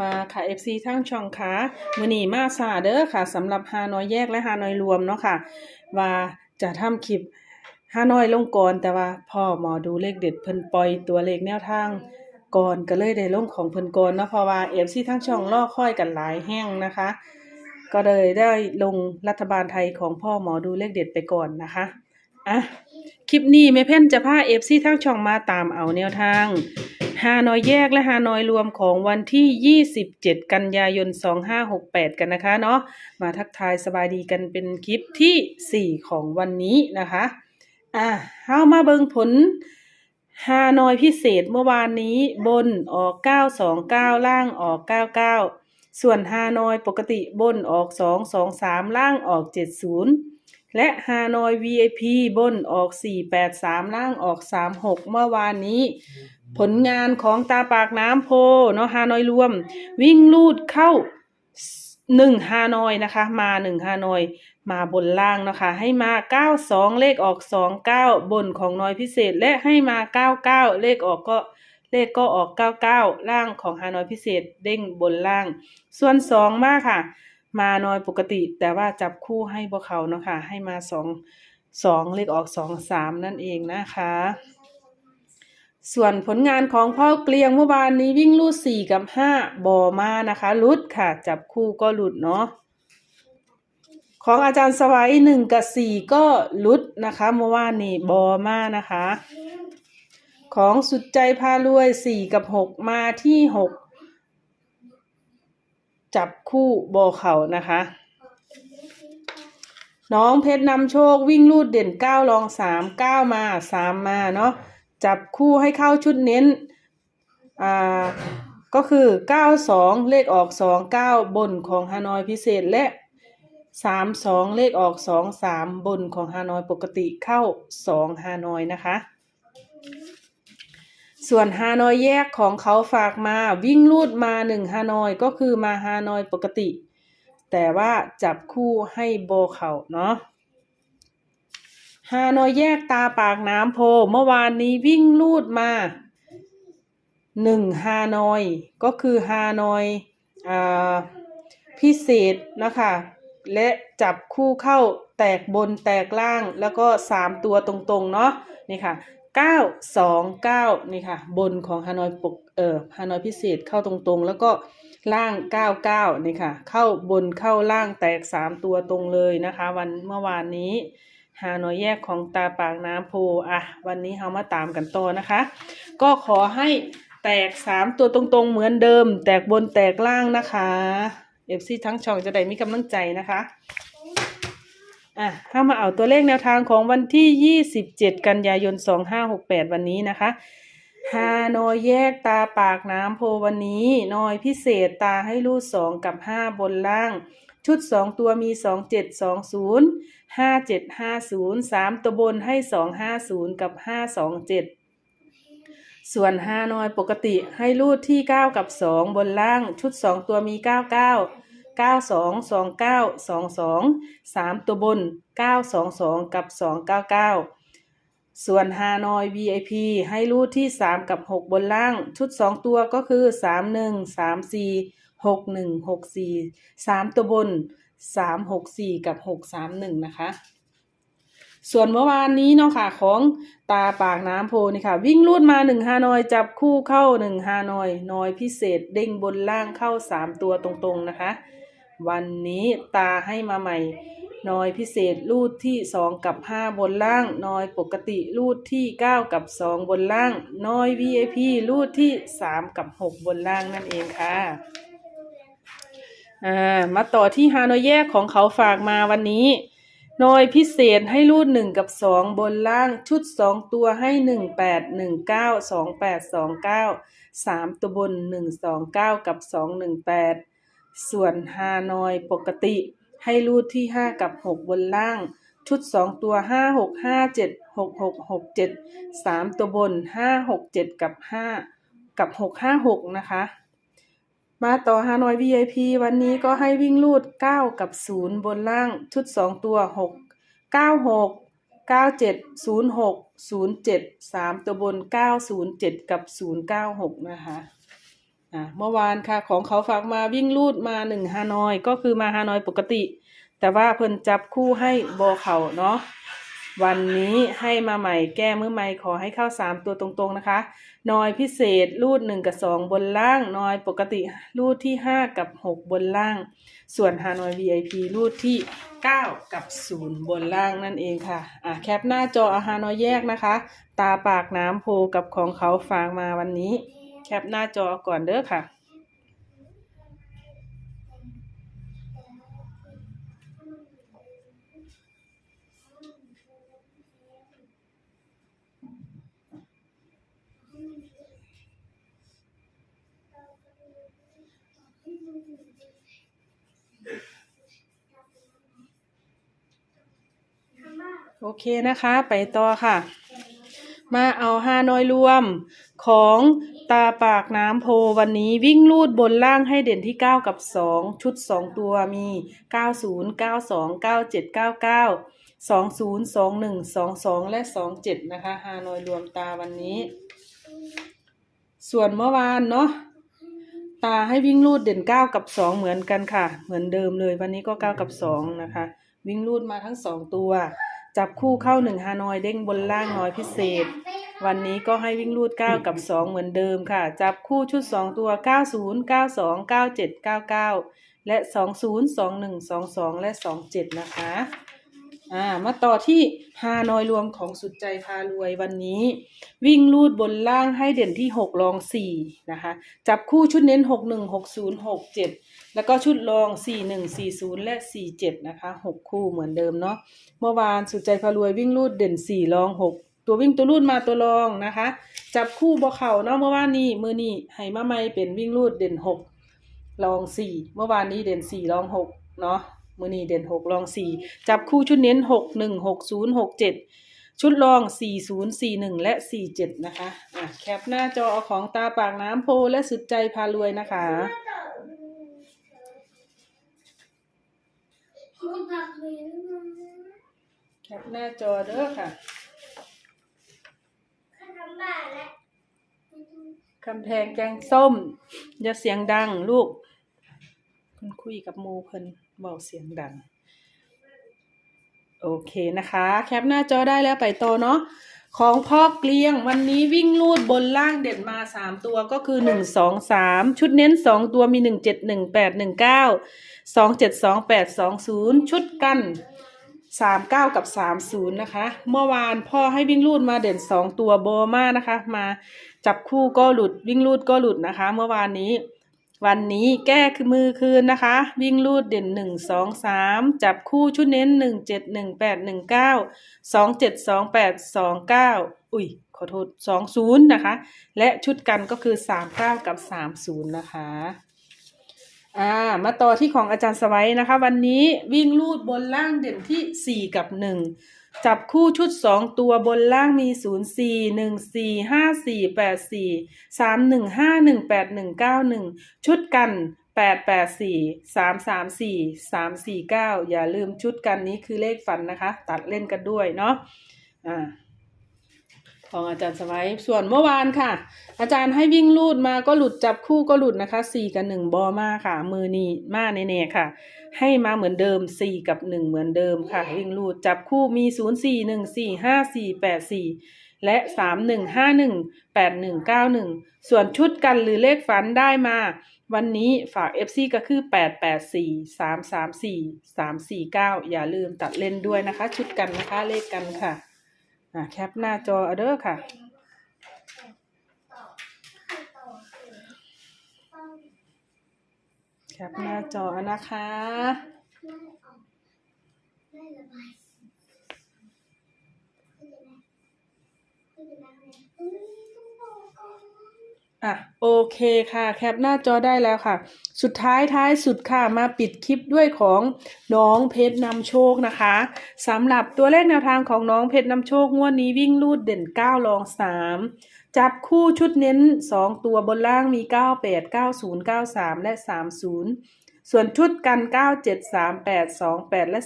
มาค่ะ FC ทั้งช่องค่ะมือนีมาซาเด้อค่ะสำหรับฮานอยแยกและฮานอยรวมเนาะค่ะ ว่าจะทำคลิปฮานอยลงก่อนแต่ว่าพ่อหมอดูเลขเด็ดเพิ่นปล่อยตัวเลขแนวทางก่อนก็เลยได้ลงของเพิ่นก่อนเนาะเพราะว่า FC ทั้งช่องรอค่อยกันหลายแห้งนะคะ ก็เลยได้ลงรัฐบาลไทยของพ่อหมอดูเลขเด็ดไปก่อนนะคะอะคลิปนี้แม่เพ่นจะพา FC ทั้งช่องมาตามเอาแนวทาง ฮานอยแยกและฮานอยรวมของวันที่ 27 กันยายน 2568 กันนะคะเนาะมาทักทายสบายดีกันเป็นคลิปที่ 4 ของวันนี้นะคะอะเฮามาเบิงผลฮานอยพิเศษเมื่อวานนี้บนออก 929 ล่างออก 99 ส่วนฮานอยปกติบนออก 223 ล่างออก 70และฮานอย VIP บนออก 483 ล่างออก 36 เมื่อวานนี้ ผลงานของตาปากน้ำโพเนาะฮานอยรวม วิ่งลูดเข้าหนึ่งฮานอยนะคะ มาหนึ่งฮานอยมาบนล่างนะคะ ให้มาเก้าสองเลขออกสองเก้าบนของน้อยพิเศษ และให้มาเก้าเก้าเลขออกก็เลขก็ออกเก้าเก้าล่างของฮานอยพิเศษเด้งบนล่าง ส่วนสองมากค่ะ มาน้อยปกติ แต่ว่าจับคู่ให้พวกเขาเนาะค่ะให้มาสองสองเลขออกสองสามนั่นเองนะคะ ส่วนผลงานของพ่อเกลียงเมื่อวานนี้วิ่งลูดสี่กับห้าบอมานะคะลุดค่ะ จับคู่ก็หลุดเนาะของอาจารย์สวัยหนึ่งกับสี่ก็ลุดนะคะเมื่อวานนี้บอมานะคะ ของสุดใจพารวยสี่กับหกมาที่หกจับคู่บอเข่านะคะ น้องเพชรนำโชควิ่งลูดเด่นเก้ารองสามเก้ามาสามมาเนาะ จับคู่ให้เข้าชุดเน้นอ่าก็คือ 92 เลขออก 29 บนของฮานอยพิเศษและ 32 เลขออก 23 บนของฮานอยปกติเข้า 2 ฮานอยนะคะ ส่วนฮานอยแยกของเขาฝากมาวิ่งลูดมา 1 ฮานอยก็คือมาฮานอยปกติ แต่ว่าจับคู่ให้โบเขาเนาะ ฮานอยแยกตาปากน้ำโพ เมื่อวานนี้วิ่งลูดมาหนึ่งฮานอย ก็คือฮานอยอพิเศษนะคะ และจับคู่เข้าแตกบนแตกล่างแล้วก็สามตัวตรงๆ เนาะนี่ค่ะเก้าสองเก้านี่ค่ะ บนของฮานอยปกเอ่อฮานอยพิเศษเข้าตรงๆ แล้วก็ล่างเก้าเก้านี่ค่ะ เข้าบนเข้าล่างแตกสามตัวตรงเลยนะคะ วันเมื่อวานนี้ หาหน่อยแยกของตาปากน้ำโพอะ วันนี้เรามาตามกันต่อนะคะ ก็ขอให้แตกสามตัวตรงๆเหมือนเดิม แตกบนแตกล่างนะคะเอฟซีทั้งช่องจะได้มีกำลังใจนะคะ อะถ้ามาเอาตัวเลขแนวทางของวันที่ 27 กันยายน 2568 วันนี้นะคะฮานอยแยกตาปากน้ำโพวันนี้นอยพิเศษตาให้รูดสองกับห้าบนล่าง ชุดสองตัวมีสองเจ็ดสองศูนย์ ห้าเจ็ดห้าศูนย์สามตัวบนให้สองห้าศูนย์กับห้าสองเจ็ดส่วนห้านอยปกติให้รูดที่เก้ากับสองบนล่างชุดสองตัวมีเก้าเก้าเก้าสองสองเก้าสองสองสามตัวบนเก้าสองสองกับสองเก้าเก้าส่วนฮานอย VIP ให้รูดที่สามกับหกบนล่าง ชุดสองตัวก็คือสามหนึ่งสามสี่หกหนึ่งหกสี่สามตัวบน สามหกสี่กับหกสามหนึ่งนะคะ ส่วนเมื่อวานนี้เนาะค่ะของตาปากน้ำโพนี่ค่ะ วิ่งลูดมาหนึ่งฮานอยจับคู่เข้าหนึ่งฮานอยนอยพิเศษเด้งบนล่างเข้าสามตัวตรงๆนะคะ วันนี้ตาให้มาใหม่นอยพิเศษรูดที่สองกับห้าบนล่างนอยปกติรูดที่เก้ากับสองบนล่างนอย VIP รูดที่สามกับหกบนล่างนั่นเองค่ะ อ่ามาต่อที่ฮานอยแยกของเขาฝากมาวันนี้นอยพิเศษให้รูดหนึ่งกับสองบนล่างชุดสองตัวให้หนึ่งแปดหนึ่งเก้าสองแปดสองเก้าสามตัวบนหนึ่งสองเก้ากับสองหนึ่งแปดส่วนฮานอยปกติให้รูดที่ห้ากับหกบนล่าง ชุดสองตัวห้าหกห้าเจ็ดหกหกหกเจ็ดสามตัวบนห้าหกเจ็ดกับห้ากับหกห้าหกนะคะ มาต่อฮานอย VIP วันนี้ก็ให้วิ่งลูด 9 กับ 0 บนล่างชุด 2 ตัว 6 96 97 06 07 3 ตัวบน 907 กับ 096 นะคะอ่าเมื่อวานค่ะของเขาฝากมาวิ่งลูดมาหนึ่งฮานอย ก็คือมาฮานอยปกติ แต่ว่าเพิ่นจับคู่ให้บอเขาเนาะ วันนี้ให้มาใหม่แก้มือใหม่ขอให้เข้าสามตัวตรงๆนะคะ นอยพิเศษรูดหนึ่งกับสองบนล่าง นอยปกติรูดที่ห้ากับหกบนล่าง ส่วนฮานอย VIP รูดที่เก้ากับศูนย์บนล่างนั่นเองค่ะ อะแคปหน้าจออาฮานอยแยกนะคะ ตาปากน้ำโพกับของเขาฝากมาวันนี้ แคปหน้าจอก่อนเด้อค่ะ เคนะคะ ไปต่อค่ะ มาเอาฮานอยรวมของตาปากน้ำโพวันนี้วิ่งลูดบนล่างให้เด่นที่ 9 กับ 2 ชุด 2 ตัวมี 90 92 97 99 20 21 22 และ 27 นะคะฮานอยรวมตาวันนี้ ส่วนเมื่อวานเนาะตาให้วิ่งลูดเด่น 9 กับ 2 เหมือนกันค่ะ เหมือนเดิมเลยวันนี้ก็ 9 กับ 2 นะคะ วิ่งลูดมาทั้ง 2 ตัว จับคู่เข้าหนึ่งฮานอยเด้งบนล่างน้อยพิเศษ วันนี้ก็ให้วิ่งลูด 9 กับ 2 เหมือนเดิมค่ะ จับคู่ชุด 2 ตัว 90 92 97 99 และ 20 21 22 และ 27 นะคะ อ่ามาต่อที่ฮานอยรวมของสุดใจพารวยวันนี้ วิ่งลูดบนล่างให้เด่นที่ 6 รอง 4 นะคะ จับคู่ชุดเน้น 61 60 67 แล้วก็ชุดรอง 41 40 และ 47 นะคะ 6 คู่เหมือนเดิมเนาะเมื่อวานสุดใจพารวยวิ่งลูดเด่น 4 รอง 6 ตัววิ่งตัวรูดมาตัวรองนะคะ จับคู่บ่เข่าเนาะเมื่อวานนี้มือนี้ให้มาไม่เป็นวิ่งลูดเด่น 6 รอง 4 เมื่อวานนี้เด่น 4 รอง 6 เนาะ มือนี้เด่น6รอง4จับคู่ชุดเน้น6 1 6 0 6 7ชุดรอง 40 41 และ 47 นะคะอะแคปหน้าจอของตาปากน้ำโพและสุดใจพารวยนะคะ แคปหน้าจอเด้อค่ะคำแพงแกงส้ม อย่าเสียงดังลูก คุณคุยกับมูเพิ่น เบาเสียงดัง โอเคนะคะ แคปหน้าจอได้แล้วไปโตเนาะของพ่อเกลียงวันนี้วิ่งลูดบนล่างเด่นมาสามตัวก็คือหนึ่งสองสามชุดเน้นสองตัวมีหนึ่งเจ็ดหนึ่งแปดหนึ่งเก้าสองเจ็ดสองแปดสองศูนย์ชุดกันสามเก้ากับสามศูนย์นะคะ เมื่อวานพ่อให้วิ่งลูดมาเด่นสองตัวโบมานะคะ มาจับคู่ก็หลุดวิ่งลูดก็หลุดนะคะ เมื่อวานนี้ วันนี้แก้คือมือคืนนะคะ วิ่งลูดเด่นหนึ่งสองสามจับคู่ชุดเน้นหนึ่งเจ็ดหนึ่งแปดหนึ่งเก้าสองเจ็ดสองแปดสองเก้าอุ้ยขอโทษสองศูนย์นะคะ และชุดกันก็คือสามเก้ากับสามศูนย์นะคะอ่ามาต่อที่ของอาจารย์สวัยนะคะ วันนี้วิ่งลูดบนล่างเด่นที่สี่กับหนึ่ง จับคู่ชุดสองตัวบนล่างมีศูนย์สี่หนึ่งสี่ห้าสี่แปดสี่สามหนึ่งห้าหนึ่งแปดหนึ่งเก้าหนึ่งชุดกันแปดแปดสี่สามสามสี่สามสี่เก้าอย่าลืมชุดกันนี้คือเลขฝันนะคะ ตัดเล่นกันด้วยเนาะอ่าของอาจารย์สมัยส่วนเมื่อวานค่ะ อาจารย์ให้วิ่งลูดมาก็หลุดจับคู่ก็หลุดนะคะสี่กับหนึ่งบอมาค่ะ มือนีมาแน่ๆค่ะ ให้มาเหมือนเดิมสี่กับหนึ่งเหมือนเดิมค่ะ วิ่งลูดจับคู่มีศูนย์สี่หนึ่งสี่ห้าสี่แปดสี่และสามหนึ่งห้าหนึ่งแปดหนึ่งเก้าหนึ่งส่วนชุดกันหรือเลขฝันได้มา วันนี้ฝาก FC ก็คือแปดแปดสี่สามสามสี่สามสี่เก้าอย่าลืมตัดเล่นด้วยนะคะ ชุดกันนะคะเลขกันค่ะอะแคปหน้าจอเอาเด้อค่ะ แค ปหน้าจอนะคะ อะโอเคค่ะ แคปหน้าจอได้แล้วค่ะ สุดท้ายท้ายสุดค่ะมาปิดคลิปด้วยของน้องเพชรนำโชคนะคะสำหรับตัวเลขแนวทางของน้องเพชรนำโชคงวดนี้วิ่งลูดเด่น9รอง 3 จับคู่ชุดเน้น 2 ตัวบนล่างมี 98 90 93 และ 30 ส่วนชุดกัน 97 38 28 และ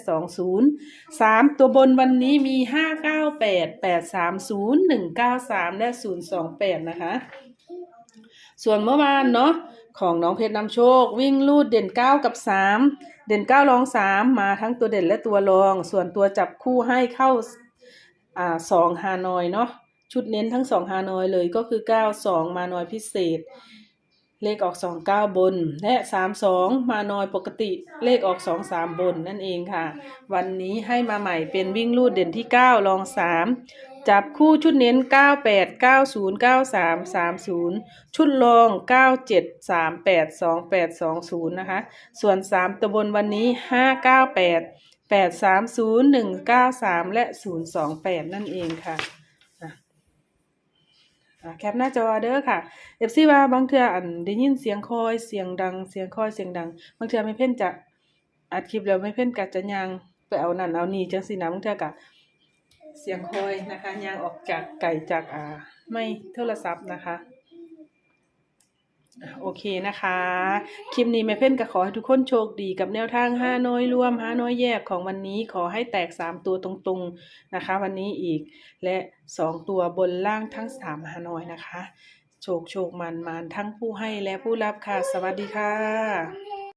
20 3 ตัวบนวันนี้มี 598 830 193 และ 028 นะคะ ส่วนเมื่อวานเนาะของน้องเพชรนำโชค วิ่งลูดเด่นเก้ากับสามเด่นเก้ารองสามมาทั้งตัวเด่นและตัวรอง ส่วนตัวจับคู่ให้เข้าอ่าสองฮานอยเนาะชุดเน้นทั้งสองฮานอยเลยก็คือเก้าสองมานอยพิเศษ เลขออกสองเก้าบน และสามสองมานอยปกติเลขออกสองสามบนนั่นเองค่ะ วันนี้ให้มาใหม่เป็นวิ่งลูดเด่นที่เก้ารองสาม จับคู่ชุดเน้นเก้าแปดเก้าศูนย์เก้าสามสามศูนย์ชุดรองเก้าเจ็ดสามแปดสองแปดสองศูนะคะ ส่วนสามตัวบนวันนี้ห้าเก้าแปดและศูนย์สองแปดนั่นเองค่ะอะอะแคปหน้าจอเด้อค่ะเอฟซีว่าบางเทื่ออันได้ยินเสียงคอยเสียงดัง เสียงคอยเสียงดัง บางเทื่อไม่เพ่นจะอัดคลิปแล้วไม่เพ่นกัจะยางไปเอานั่นเอานี่จังสินะบางเทื่อกะ เสียงคอยนะคะยางออกจากไก่จากอ่า ไม่โทรศัพท์นะคะโอเคนะคะ คลิปนี้แม่เพ่นก็ขอให้ทุกคนโชคดีกับแนวทางห้าน้อยรวมห้าน้อยแยกของวันนี้ขอให้แตกสามตัวตรงๆนะคะ วันนี้อีกและสองตัวบนล่างทั้งสามฮานอยนะคะ โชคโชคมันมันทั้งผู้ให้และผู้รับค่ะ สวัสดีค่ะ